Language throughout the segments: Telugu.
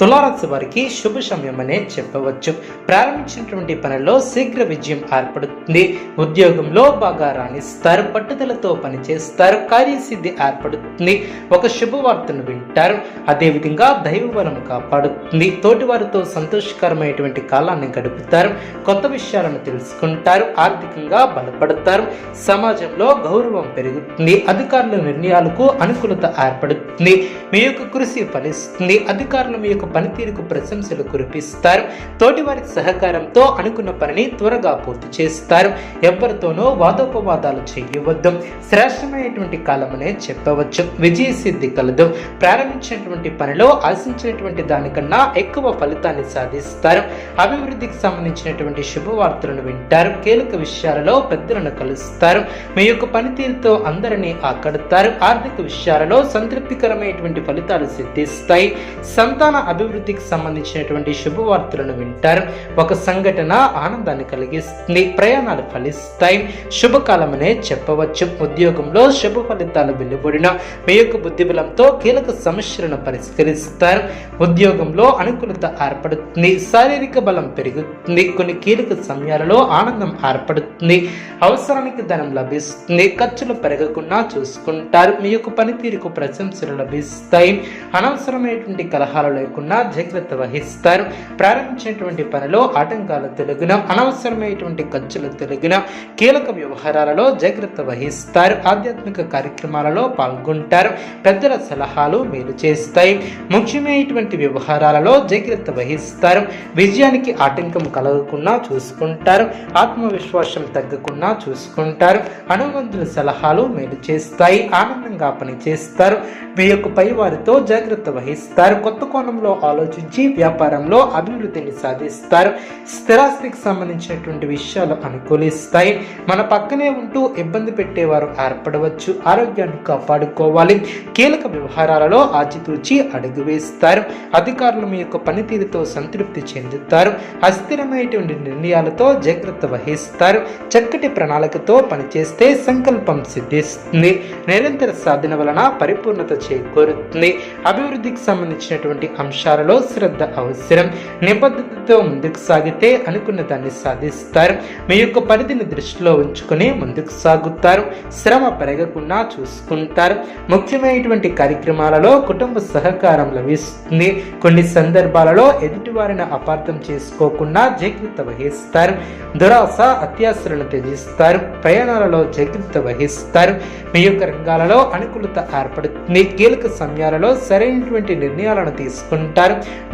తులారాశి వారికి శుభ సమయమనే చెప్పవచ్చు. ప్రారంభించినటువంటి పనిలో శీఘ్ర విజయం ఏర్పడుతుంది. ఉద్యోగంలో బాగా రాణిస్తారు పట్టుదలతో పనిచేస్తారు. కార్యసిద్ధి ఏర్పడుతుంది. ఒక శుభవార్తను వింటారు. అదేవిధంగా దైవబలం కాపాడుతుంది. తోటివారితో సంతోషకరమైనటువంటి కాలాన్ని గడుపుతారు. కొత్త విషయాలను తెలుసుకుంటారు. ఆర్థికంగా బలపడతారు. సమాజంలో గౌరవం పెరుగుతుంది. అధికారుల నిర్ణయాలకు అనుకూలత ఏర్పడుతుంది. మీ యొక్క కృషి ఫలిస్తుంది. అధికారులు మీ యొక్క పనితీరుకు ప్రశంసలు కురిపిస్తారు. తోటివారి సహకారంతో అనుకున్న పనిని త్వరగా పూర్తి చేస్తారు. ఎవరితోనో వాదోపవాదాలు చేయవద్దు. శ్రేష్టమైనటువంటి కాలమనే చెప్పవచ్చు. విజయ సిద్ధి కలదు. ప్రారంభించినటువంటి పనిలో ఆశించినటువంటి దానికన్నా ఎక్కువ ఫలితాన్ని సాధిస్తారు. అభివృద్ధికి సంబంధించినటువంటి శుభవార్తలను వింటారు. కీలక విషయాలలో పెద్దలను కలుస్తారు. మీ యొక్క పనితీరుతో అందరినీ ఆకడతారు. ఆర్థిక విషయాలలో సంతృప్తికరమైనటువంటి ఫలితాలు సిద్ధిస్తాయి. సంతాన అభివృద్ధికి సంబంధించినటువంటి శుభవార్తలను వింటారు. ఒక సంఘటన ఆనందాన్ని కలిగిస్తుంది ప్రయాణాలు ఫలిస్తాయి. శుభకాలమనే చెప్పవచ్చు. ఉద్యోగంలో శుభ ఫలితాలు వెలువడిన మీ యొక్క బుద్ధిబలంతో కీలక సమస్యలను పరిష్కరిస్తారు. ఉద్యోగంలో అనుకూలత ఏర్పడుతుంది శారీరక బలం పెరుగుతుంది. కొన్ని కీలక సమయాలలో ఆనందం ఏర్పడుతుంది అవసరానికి ధనం లభిస్తుంది. ఖర్చులు పెరగకుండా చూసుకుంటారు. మీ యొక్క పనితీరుకు ప్రశంసలు లభిస్తాయి. అనవసరమైనటువంటి కలహాలు లేకుండా జాగ్రత్త వహిస్తారు ప్రారంభించినటువంటి పనిలో ఆటంకాలు తొలగిన అనవసరమైనటువంటి ఖర్చులు తొలగిన కీలక వ్యవహారాలలో జాగ్రత్త వహిస్తారు ఆధ్యాత్మిక కార్యక్రమాలలో పాల్గొంటారు. పెద్దల సలహాలు మేలు చేస్తాయి. ముఖ్యమైనటువంటి వ్యవహారాలలో జాగ్రత్త వహిస్తారు విజయానికి ఆటంకం కలగకుండా చూసుకుంటారు. ఆత్మవిశ్వాసం తగ్గకుండా చూసుకుంటారు. అనుబంధుల సలహాలు మేలు చేస్తాయి. ఆనందంగా పనిచేస్తారు. మీ యొక్క పై వారితో జాగ్రత్త వహిస్తారు కొత్త కోణంలో ఆలోచించి వ్యాపారంలో అభివృద్ధిని సాధిస్తారు. స్థిరాస్తికి సంబంధించినటువంటి విషయాలు అనుకూలిస్తాయి. మన పక్కనే ఉంటూ ఇబ్బంది పెట్టేవారు ఏర్పడవచ్చు. ఆరోగ్యాన్ని కాపాడుకోవాలి. కీలక వ్యవహారాలలో ఆచితూచి అడుగు వేస్తారు. అధికారులు మీ యొక్క పనితీరుతో సంతృప్తి చెందుతారు. అస్థిరమైనటువంటి నిర్ణయాలతో జాగ్రత్త వహిస్తారు. చక్కటి ప్రణాళికతో పనిచేస్తే సంకల్పం సిద్ధిస్తుంది. నిరంతర సాధన వలన పరిపూర్ణత చేకూరుతుంది. అభివృద్ధికి సంబంధించినటువంటి అంశాలలో శ్రద్ధ అవసరం. నిబద్ధతతో ముందుకు సాగితే అనుకున్న దాన్ని సాధిస్తారు. మీ యొక్క పరిధిని దృష్టిలో ఉంచుకొని ముందుకు సాగుతారు. శ్రమ పెరగకుండా చూసుకుంటారు. ముఖ్యమైనటువంటి కార్యక్రమాలలో కుటుంబ సహకారం లభిస్తుంది. కొన్ని సందర్భాలలో ఎదుటివారిని అపార్థం చేసుకోకుండా జాగ్రత్త వహిస్తారు. దురాశ అత్యాశలను త్యజిస్తారు. ప్రయాణాలలో జాగ్రత్త వహిస్తారు. మీ యొక్క రంగాలలో అనుకూలత ఏర్పడుతుంది. కీలక సమయాలలో సరైనటువంటి నిర్ణయాలను తీసుకుంటారు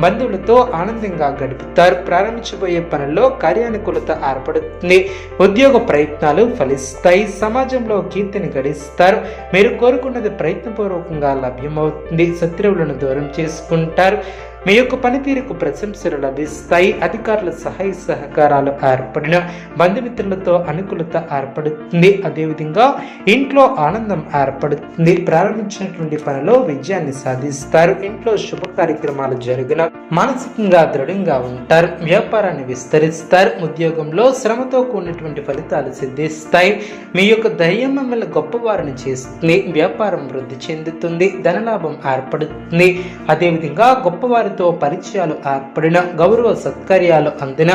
బంధువులతో ఆనందంగా గడుపుతారు. ప్రారంభించబోయే పనుల్లో కార్యానుకూలత ఏర్పడుతుంది. ఉద్యోగ ప్రయత్నాలు ఫలిస్తాయి. సమాజంలో కీర్తిని గడిస్తారు. మీరు కోరుకున్నది ప్రయత్నపూర్వకంగా లభ్యమవుతుంది. శత్రువులను దూరం చేసుకుంటారు. మీ యొక్క పనితీరుకు ప్రశంసలు లభిస్తాయి. అధికారుల సహాయ సహకారాలు ఏర్పడిన బంధుమిత్రులతో అనుకూలత ఏర్పడుతుంది. అదేవిధంగా ఇంట్లో ఆనందం ఏర్పడుతుంది. ప్రారంభించినటువంటి పనిలో విజయాన్ని సాధిస్తారు. ఇంట్లో శుభ కార్యక్రమాలు జరిగిన మానసికంగా దృఢంగా ఉంటారు. వ్యాపారాన్ని విస్తరిస్తారు. ఉద్యోగంలో శ్రమతో కూడినటువంటి ఫలితాలు సిద్ధిస్తాయి. మీ యొక్క ధైర్యం మిమ్మల్ని గొప్పవారిని చేస్తుంది. వ్యాపారం వృద్ధి చెందుతుంది. ధనలాభం ఏర్పడుతుంది. అదేవిధంగా గొప్పవారి గొప్పవారితో పరిచయాలు ఏర్పడిన గౌరవ సత్కార్యాలు అందిన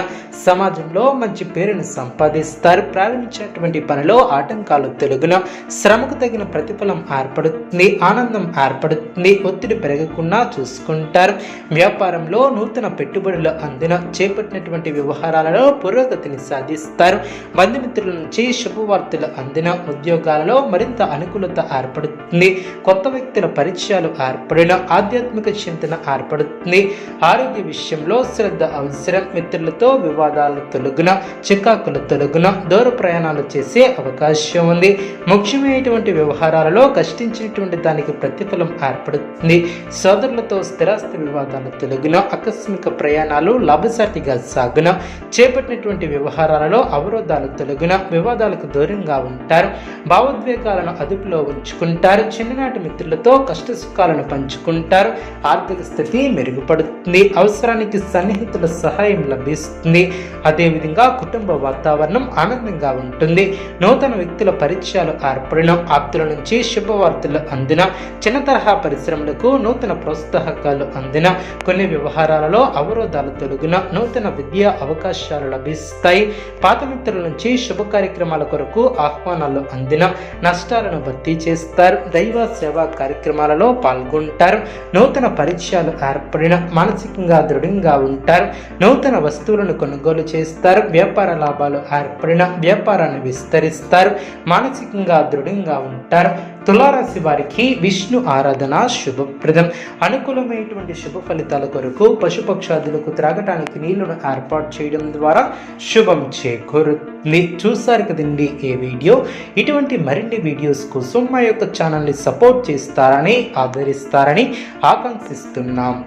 సమాజంలో మంచి పేరును సంపాదిస్తారు. ప్రారంభించినటువంటి పనిలో ఆటంకాలు తొలగిన శ్రమకు తగిన ప్రతిఫలం ఏర్పడుతుంది ఆనందం ఏర్పడుతుంది ఒత్తిడి పెరగకుండా చూసుకుంటారు. వ్యాపారంలో నూతన పెట్టుబడులు అందిన చేపట్టినటువంటి వ్యవహారాలలో పురోగతిని సాధిస్తారు. బంధుమిత్రుల నుంచి శుభవార్తలు అందిన ఉద్యోగాలలో మరింత అనుకూలత ఏర్పడుతుంది. కొత్త వ్యక్తుల పరిచయాలు ఏర్పడిన ఆధ్యాత్మిక చింతన ఏర్పడుతుంది. ఉంటుంది ఆరోగ్య విషయంలో శ్రద్ధ అవసరం. మిత్రులతో వివాదాలు తొలగున చికాకులు తొలగున దూర ప్రయాణాలు చేసే అవకాశం ఉంది. ముఖ్యమైనటువంటి వ్యవహారాలలో కష్టించినటువంటి దానికి ప్రతిఫలం ఏర్పడుతుంది. సోదరులతో స్థిరాస్తి వివాదాలు తొలగున ఆకస్మిక ప్రయాణాలు లాభసాటిగా సాగున చేపట్టినటువంటి వ్యవహారాలలో అవరోధాలు తొలగున వివాదాలకు దూరంగా ఉంటారు. భావోద్వేగాలను అదుపులో ఉంచుకుంటారు. చిన్ననాటి మిత్రులతో కష్ట సుఖాలను పంచుకుంటారు. ఆర్థిక స్థితి మెరుగుపడుతుంది అవసరానికి సన్నిహితుల సహాయం లభిస్తుంది. అదేవిధంగా కుటుంబ వాతావరణం ఆనందంగా ఉంటుంది. నూతన వ్యక్తుల పరిచయాలు ఏర్పడిన ఆప్తుల నుంచి శుభవార్తలు అందిన చిన్న తరహా పరిశ్రమలకు నూతన ప్రోత్సాహకాలు అందిన కొన్ని వ్యవహారాలలో అవరోధాలు తొలగిన నూతన విద్యా అవకాశాలు లభిస్తాయి. పాత మిత్రుల నుంచి శుభ కార్యక్రమాల కొరకు ఆహ్వానాలు అందిన నష్టాలను భర్తీ చేస్తారు. దైవ సేవా కార్యక్రమాలలో పాల్గొంటారు. నూతన పరిచయాలు ఏర్పడిన మానసికంగా దృఢంగా ఉంటారు. నూతన వస్తువులను కొనుగోలు చేస్తారు. వ్యాపార లాభాలు ఏర్పడిన వ్యాపారాన్ని విస్తరిస్తారు. మానసికంగా దృఢంగా ఉంటారు. తులారాశి వారికి విష్ణు ఆరాధన శుభప్రదం. అనుకూలమైనటువంటి శుభ ఫలితాల కొరకు పశుపక్షాదులకు త్రాగటానికి నీళ్ళను ఏర్పాటు చేయడం ద్వారా శుభం చేకూరుతుంది. చూసారు కదండి ఏ వీడియో? ఇటువంటి మరిన్ని వీడియోస్ కోసం మా యొక్క ఛానల్ని సపోర్ట్ చేస్తారని ఆదరిస్తారని ఆకాంక్షిస్తున్నాం.